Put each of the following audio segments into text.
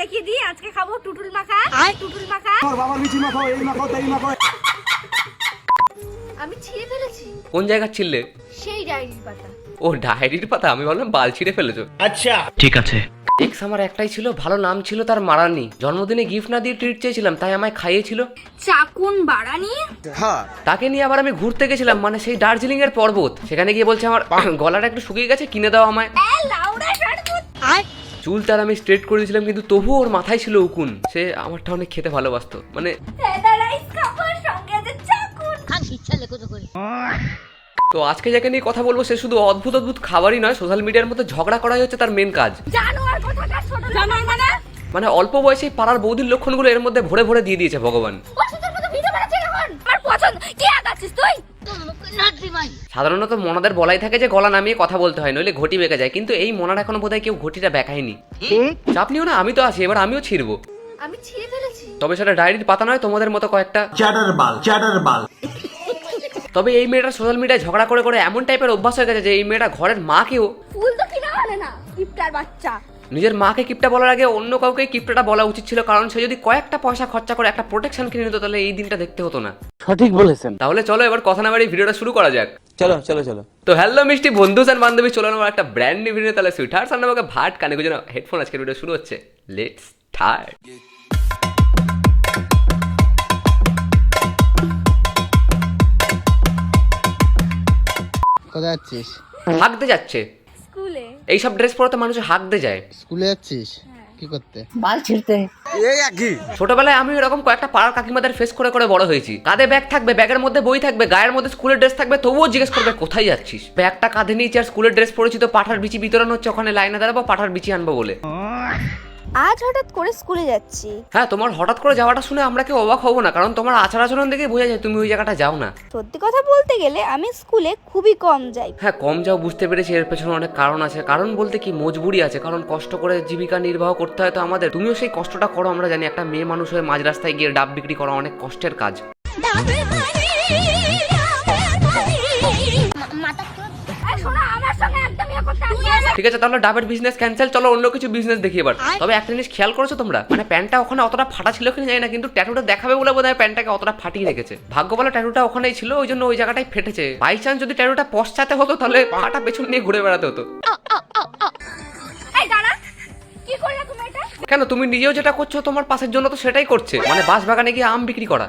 দেখিয়ে দিই আজকে খাব টুটুল মাখা। টুটুল মাখা। বাবার মিছি মাখাও এই মাখাও তাই মাখাও আমি ছিঁড়ে ফেলেছি। কোন জায়গা ছিললে সেই ডায়েরির পাতা। ও ডায়েরির পাতা? আমি ভাবলাম বাল ছিঁড়ে ফেলেছো। ঠিক আছে। এক্স আমার একটাই ছিল ভালো নাম ছিল তার মারানি। জন্মদিনে গিফট না দিয়ে ট্রিট চেয়েছিলাম তাই আমায় খাইয়েছিল। চাকুন বাড়ানি তাকে নিয়ে আবার আমি ঘুরতে গেছিলাম মানে সেই দার্জিলিং এর পর্বত। সেখানে গিয়ে বলছে আমার গলাটা একটু শুকিয়ে গেছে কিনে দাও আমায়। চুল তার আমি স্ট্রেট করে দিয়েছিলাম কিন্তু তবুও ওর মাথায় ছিল উকুন। সে আমারটা অনেক খেতে ভালোবাসতো। মানে তো আজকে যাকে নিয়ে কথা বলব সে শুধু অদ্ভুত অদ্ভুত খাবারই নয় সোশ্যাল মিডিয়ার মধ্যে ঝগড়া করাই হচ্ছে তার মেন কাজ। মানে? মানে অল্প বয়সেই পাড়ার বৌদির লক্ষণগুলো এর মধ্যে ভরে ভরে দিয়ে দিয়েছে ভগবান। অসুখের মতো ভিডিও বানাচ্ছে এখন। আমার পছন্দ কি আগাচ্ছিস তুই? সাধারণত মনাদের বলাই থাকে যে গলা নামিয়ে কথা বলতে হয় নইলে ঘটি বেঁকে যায়। কিন্তু এই মনার এখনও বোধহয় কেউ ঘটিটা বেঁকায়নি। চাপ নিও না আমি তো আছি এবার আমিও ছিড়বো। আমি ছিঁড়ে ফেলেছি। তবে সেটা ডায়েরির পাতা নয় তোমাদের মতো কয়েকটা। চ্যাটার বাল চ্যাটার বাল। তবে এই মেয়েটা সোশ্যাল মিডিয়ায় ঝগড়া করে করে এমন টাইপের অভ্যাস হয়ে গেছে যে এই মেয়েটা ঘরের মাকেও ফুল তো কিনা মানে না কিপটার বাচ্চা। নিজের মাকে কিপটা বলার আগে অন্য কাউকে কিপটাটা বলা উচিত ছিল কারণ সে যদি কয়েকটা পয়সা খরচা করে একটা প্রোটেকশন কিনে নিত তাহলে এই দিনটা দেখতে হতো না। সঠিক বলেছেন। তাহলে চলো এবার কথা না বাড়ি ভিডিওটা শুরু করা যাক। চলো চলো চলো। তো হ্যালো মিষ্টি বন্ধু আর বান্ধবী চলো আমার একটা ব্র্যান্ড নিউ ভিডিও তাহলে সুইটার সামনে আমাকে ভাট কানে গুজে হেডফোন আজকের ভিডিও শুরু হচ্ছে। লেটস স্টার্ট কোথায় যাচ্ছিস? হাঁকতে যাচ্ছে। এইসব ড্রেস পরে তো মানুষ হাঁকতে যায়। স্কুলে যাচ্ছিস? কি করতে? ছোটবেলায় আমি এরকম কয়েকটা পাড়ার কাকিমাদের ফেস করে করে বড় হয়েছি। কাঁধে ব্যাগ থাকবে ব্যাগের মধ্যে বই থাকবে গায়ের মধ্যে স্কুলের ড্রেস থাকবে তবুও জিজ্ঞেস করবে কোথায় যাচ্ছিস? ব্যাগটা কাঁধে নিয়েছি আর স্কুলের ড্রেস পরেছি তো পাঠার বিচি বিতরণ হচ্ছে ওখানে লাইনে দাঁড়াবো পাঠার বিচি আনব বলে। আজ হঠাৎ করে স্কুলে যাচ্ছি। হ্যাঁ তোমার হঠাৎ করে যাওয়াটা শুনে আমরা কেউ অবাক হব না কারণ তোমার আচার আচরণ দেখে বোঝা যায় তুমি ওই জায়গাটা যাও না। সত্যি কথা বলতে গেলে আমি স্কুলে খুবই কম যাই। হ্যাঁ কম যাও বুঝতে পেরেছি এর পেছনে অনেক কারণ আছে। কারণ বলতে কি মজবুরি আছে কারণ কষ্ট করে জীবিকা নির্বাহ করতে হয় তো আমাদের। তুমিও সেই কষ্টটা করো আমরা জানি একটা মেয়ে মানুষ হয়ে মাঝ রাস্তায় গিয়ে ডাব বিক্রি করা অনেক কষ্টের কাজ। ঠিক আছে তাহলে ডাবের বিজনেস ক্যান্সেল চলো অন্য কিছু বিজনেস দেখি এবার। তবে একটা জিনিস খেয়াল করেছ তোমরা? মানে প্যান্টটা ওখানে অতটা ফাটা ছিল কিনা জানি না কিন্তু ট্যাটুটা দেখাবে বলে বোধ হয় প্যান্টটাকে অতটা ফাটিয়ে রেখেছে। ভাগ্য বলো ট্যাটুটা ওখানেই ছিল ওই জন্য ওই জায়গাটাই ফেটেছে। বাই চান্স যদি ট্যাটুটা পশ্চাতে হতো তাহলে ফাটা পেছন নিয়ে ঘুরে বেড়াতে হতো। কেন তুমি নিজেও যেটা করছ তোমার পাশের জন্য তো সেটাই করছে। মানে বাস বাগানে গিয়ে আম বিক্রি করা।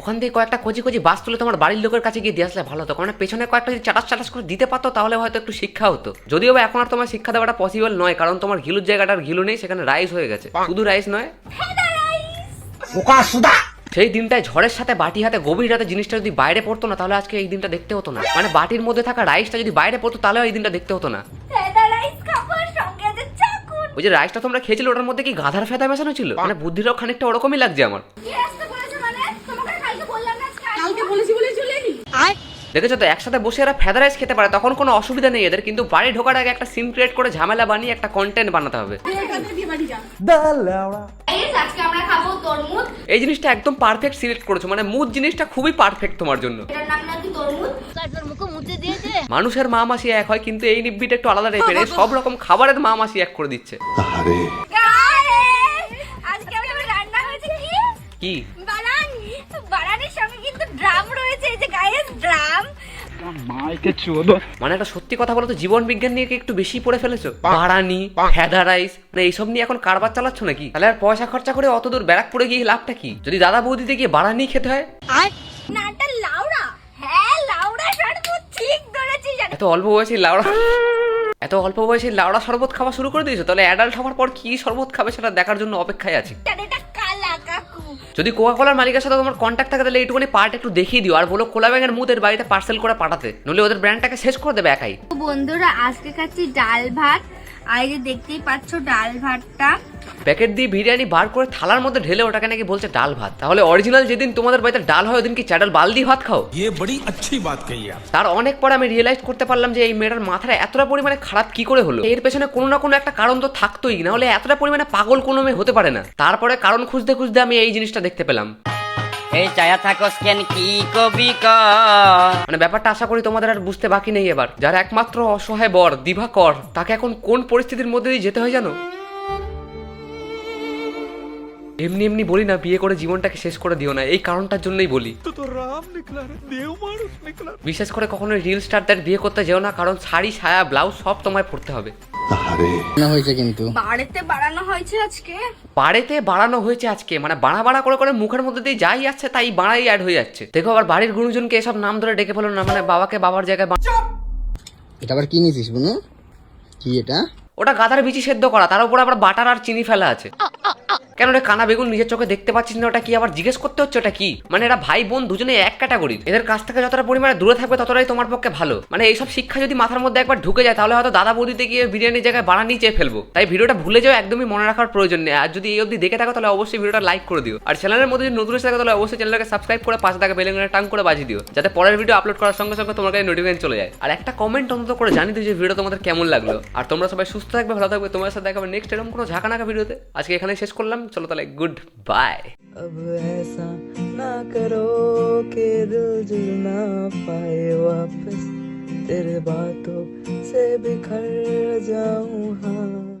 ওখান থেকে কয়েকটা কচি কচি বাস তুলে তোমার বাড়ির লোকের কাছে গিয়ে দিয়ে আসলে ভালো হতো। কারণ পেছনে কয়েকটা যদি চাটাস চাটাস করে দিতে পারতো তাহলে হয়তো একটু শিক্ষা হতো। যদিও বা এখন আর তোমার শিক্ষা দেওয়াটা পসিবল নয় কারণ তোমার ঘিলুর জায়গাটার ঘিলু নেই সেখানে রাইস হয়ে গেছে। শুধু রাইস নয়। সেই দিনটায় ঝড়ের সাথে বাটি হাতে গভীর রাতে জিনিসটা যদি বাইরে পড়তো না তাহলে আজকে এই দিনটা দেখতে হতো না। মানে বাটির মধ্যে থাকা রাইসটা যদি বাইরে পড়তো তাহলে এই দিনটা দেখতে হতো না। ওই যে রাইসটা তোমরা খেয়েছিলে ওটার মধ্যে কি গাধার ফেদা মেশানো ছিল? মানে বুদ্ধিটাও খানিকটা ওরকমই লাগছে আমার কি আসতে বলেছে মানে তোমাকে কালকে বললাম না কালকে বলেছি বলে এলি দেখেছ তো একসাথে বসে এরা ফেদা রাইস খেতে পারে তখন কোনো অসুবিধা নেই এদের কিন্তু বাড়ি ঢোকার আগে একটা সিম ক্রিয়েট করে ঝামেলা বানিয়ে একটা কন্টেন্ট বানাতে হবে। গাইস আজকে আমরা খাব তরমুজ এই জিনিসটা একদম পারফেক্ট সিলেক্ট করেছ মানে মুদ জিনিসটা খুবই পারফেক্ট তোমার জন্য। মানুষের মা মাসি এক হয় কিন্তু এই নিব্বিটা একটু আলাদা টাইপের সব রকম খাবারের মা মাসি এক করে দিচ্ছে। গাইস আজকে আমাদের রান্না হয়েছে কি কি বানানি বানানির সঙ্গে কিন্তু ড্রাম রয়েছে এই যে গাইস ড্রাম। মানে একটা সত্যি কথা বলো তো জীবন বিজ্ঞান নিয়ে কি একটু বেশি পড়ে ফেলেছো? বাড়ানি রাইস মানে এইসব নিয়ে এখন কারবার চালাচ্ছ নাকি? তাহলে আর পয়সা খরচা করে অত দূর ব্যারাকপুরে গিয়ে লাভটা কি? যদি দাদা বৌদিতে গিয়ে বাড়ানি খেতে হয়? নাটা লাউড়া হ্যাঁ লাউড়া শরবত ঠিক ধরেছিস এত অল্প বয়সী লাউড়া এত অল্প বয়সে লাউড়া শরবত খাওয়া শুরু করে দিয়েছ? তাহলে অ্যাডাল্ট হওয়ার পর কি শরবত খাবে সেটা দেখার জন্য অপেক্ষায় আছি। যদি কোকা কোলার মালিকের সাথে তোমার কন্ট্যাক্ট থাকে, তাহলে এইটুকুনি পার্ট একটু দেখিয়ে দিও। আর বলো কোলা ব্যাঙের মুদের বাড়িতে পার্সেল করে পাঠাতে। নলে ওদের ব্র্যান্ডটাকে শেষ করে দেবে একাই। বন্ধুরা, আজকে খাচ্ছি ডাল ভাত। আর দেখতেই পাচ্ছ ডাল ভাতটা। প্যাকেট দিয়ে বিরিয়ানি বার করে থালার মধ্যে ঢেলে ওটাকে নাকি বলছে ডাল ভাত তাহলে অরিজিনাল যেদিন তোমাদের বাড়িতে ডাল হয় ওদিন কি চ্যাডাল বাল দিয়ে ভাত খাও ये बड़ी अच्छी बात कही आप তার অনেক পরে আমি রিয়েলাইজ করতে পারলাম যে এই মেয়েটার মাথাটা এতটা পরিমাণে খারাপ কি করে হলো এর পেছনে কোনো না কোনো একটা কারণ তো থাকতোই না হলে এতটা পরিমাণে পাগল কোনো মেয়ে হতে পারে না তারপরে কারণ খুঁজতে খুঁজতে আমি এই জিনিসটা দেখতে পেলাম এই চায়া থাকস কেন কি কবি ক মানে ব্যাপারটা আশা করি তোমাদের আর বুঝতে বাকি নেই এবার যার একমাত্র অসহায় বর দিভাকর তাকে এখন কোন পরিস্থিতির মধ্যে দিয়ে যেতে হয় জানো এমনি এমনি বলি না বিয়ে করে জীবনটাকে শেষ করে দিও না। এই কারণটার জন্যই বলি। বিশেষ করে কখনো রিল স্টারদের বিয়ে করতে যেও না কারণ শাড়ি সায়া ব্লাউজ সব তোমায় পড়তে হবে। হয়েছে কিন্তু। বাড়িতে বাড়ানো হয়েছে আজকে? বাড়িতে বাড়ানো হয়েছে আজকে মানে বাড়া বাড়া করে করে মুখের মধ্যে দিয়ে যাই যাচ্ছে তাই বাড়াই অ্যাড হয়ে যাচ্ছে। দেখো আবার বাড়ির গুরুজনকে এসব নাম ধরে ডেকে ফেলো না মানে বাবাকে বাবার জায়গায় বা- এটা আবার কি নিয়েছিস বুনু? কি এটা? ওটা গাধার বিচি সেদ্ধ করা তার উপর আবার বাটার আর চিনি ফেলা আছে। কেন রে কানা বেগুন নিজের চোখে দেখতে পাচ্ছিস না? ওটা কি আবার জিজ্ঞেস করতে হচ্ছে? ওটা কি? মানে এরা ভাই বোন দুজনে এক ক্যাটাগরি এদের কাছ থেকে যতটা পরিমাণে দূরে থাকবে, ততটাই তোমার পক্ষে ভালো। মানে এইসব শিক্ষা যদি মাথার মধ্যে একবার ঢুকে যায়, তাহলে হয়তো দাদা বৌদিতে গিয়ে বিরিয়ানির জায়গায় বাড়া চেয়ে ফেলব। তাই ভিডিওটা ভুলে যাও, একদমই মনে রাখার প্রয়োজন নেই। আর যদি এই অবধি দেখে থাকো, তাহলে অবশ্যই ভিডিওটা লাইক করে দিও। আর চ্যানেলের মধ্যে যদি নতুন এসে থাকো, তাহলে অবশ্যই চ্যানেলটাকে সাবস্ক্রাইব করে পাশে থাকা বেলেঙ্গনে টাং করে বাজিয়ে দিও, যাতে পরের ভিডিও আপলোড করার সঙ্গে সঙ্গে তোমার কাছে নোটিফিকেশন চলে যায়। আর একটা কমেন্ট অন্তত করে জানি দিও যে ভিডিও তোমাদের কেমন লাগল। আর তোমরা সবাই সুস্থ থাকবে, ভালো থাকবে তোমার সাথে দেখাবে নেক্সট এরকম কোনো ঝাঁকানাকা ভিডিওতে আজকে এখানে শেষ করলাম। खत्म चलो तले गुड बाय अब ऐसा ना करो के दिल जुल ना पाए वापस। तेरे बातों से बिखर जाऊँ हाँ।